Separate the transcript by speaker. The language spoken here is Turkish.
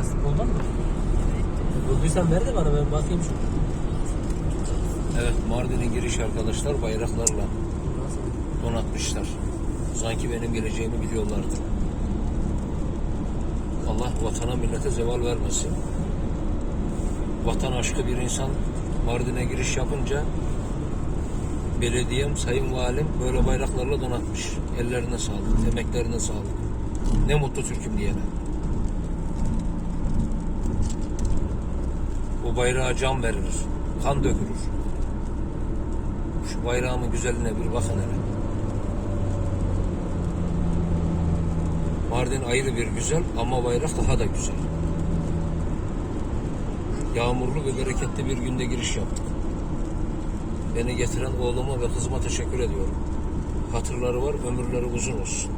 Speaker 1: Basketboldan mı? Bulduysan ver de bana ben bakayım şu.
Speaker 2: Evet Mardin'in giriş arkadaşlar bayraklarla donatmışlar. Sanki benim geleceğimi biliyorlardı. Allah vatana millete zeval vermesin. Vatan aşkı bir insan Mardin'e giriş yapınca belediyem, sayın valim böyle bayraklarla donatmış. Ellerine sağlık, emeklerine sağlık. Ne mutlu Türk'üm diyene. Bu bayrağa can verilir, kan dökülür. Şu bayrağımın güzelliğine bir bakın hele. Mardin ayrı bir güzel ama bayrak daha da güzel. Yağmurlu ve bereketli bir günde giriş yaptık. Beni getiren oğluma ve kızıma teşekkür ediyorum. Hatırları var, ömürleri uzun olsun.